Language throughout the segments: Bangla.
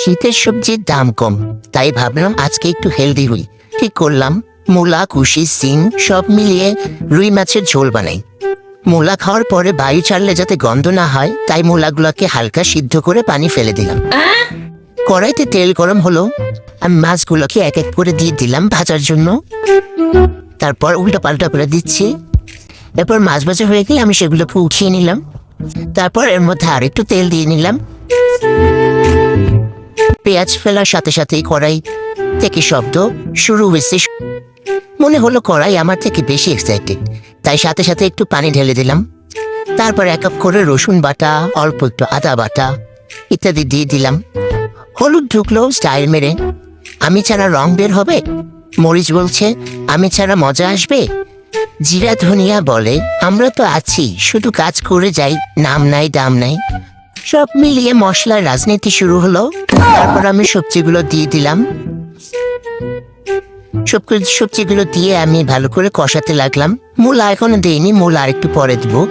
শীতের সবজির দাম কম। তাই ভাবলাম আজকে একটু হেলদি হই। ঠিক করলাম? মূলা, কুশি, সিম সব মিলিয়ে রুই মাছের ঝোল বানাই। মূলা খাওয়ার পরে বায়ু ছাড়লে যাতে গন্ধ না হয়, তাই মূলাগুলোকে হালকা সিদ্ধ করে পানি ফেলে দিলাম। কড়াইতে তেল গরম হলো। আমি মাছগুলোকে এক এক করে দিয়ে দিলাম ভাজার জন্য। তারপর উল্টা পাল্টা করে দিচ্ছি। এরপর মাছ ভাজা হয়ে গেলে আমি সেগুলোকে উঠিয়ে নিলাম। তারপর এর মধ্যে আরেকটু তেল দিয়ে নিলাম। পেঁয়াজ ফেলার সাথে সাথেই কড়াই থেকে শব্দ শুরু হয়েছে। মনে হলো কড়াই আমার থেকে বেশি এক্সাইটেড তাই সাথে সাথে একটু পানি ঢেলে দিলাম। তারপর এক কাপ করে রসুন বাটা, অল্প একটু আদা বাটা ইত্যাদি দিয়ে দিলাম। হলুদ ঢুকলো স্টাইল মেরে। আমি ছাড়া রং বের হবে? মরিচ বলছে, আমি ছাড়া মজা আসবে? জিরা ধনিয়া বলে, আমরা তো আছি, শুধু কাজ করে যাই, নাম নাই, দাম নাই। সব মিলিয়ে মশলার রাজনীতি শুরু হলো। তারপর আমি সবজিগুলো দিয়ে দিলাম। সব সবজিগুলো দিয়ে আমি ভালো করে কষাতে লাগলাম। মূলা এখনও দিইনি, মূলা আর একটু পরে দিব।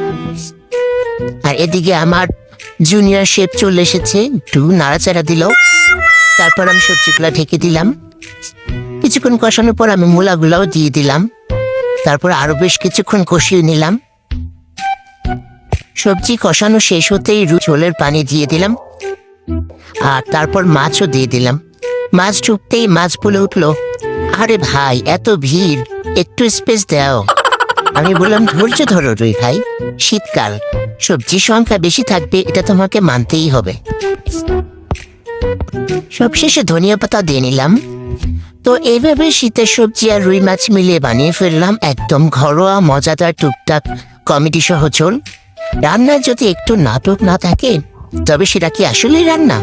আর এদিকে আমার জুনিয়র শেফ চলে এসেছে, একটু নাড়াচাড়া দিল। তারপর আমি সবজিগুলো ঢেকে দিলাম। কিছুক্ষণ কষানোর পর আমি মূলাগুলাও দিয়ে দিলাম। তারপর আরও বেশ কিছুক্ষণ কষিয়ে নিলাম। সবজি কষানো শেষ হতেই ঝোলের পানি দিয়ে দিলাম। আর তারপর মাছও দিয়ে দিলাম। মাছ ঢুকতেই মাছ বলে উঠল। আরে ভাই, এত ভিড়, একটু স্পেস দাও। আমি বললাম, ধৈর্য ধরো রুই ভাই, শীতকাল, সবজির সংখ্যা বেশি থাকবে, এটা তোমাকে মানতেই হবে। সবশেষে ধনিয়া পাতা দিয়ে নিলাম। তো এইভাবে শীতের সবজি আর রুই মাছ মিলিয়ে বানিয়ে ফেললাম। একদম ঘরোয়া, মজাদার, টুকটাক কমেডি সহ ঝোল। রান্নার যদি একটু নাটক না থাকে তবে সেটা কি আসলেই রান্না?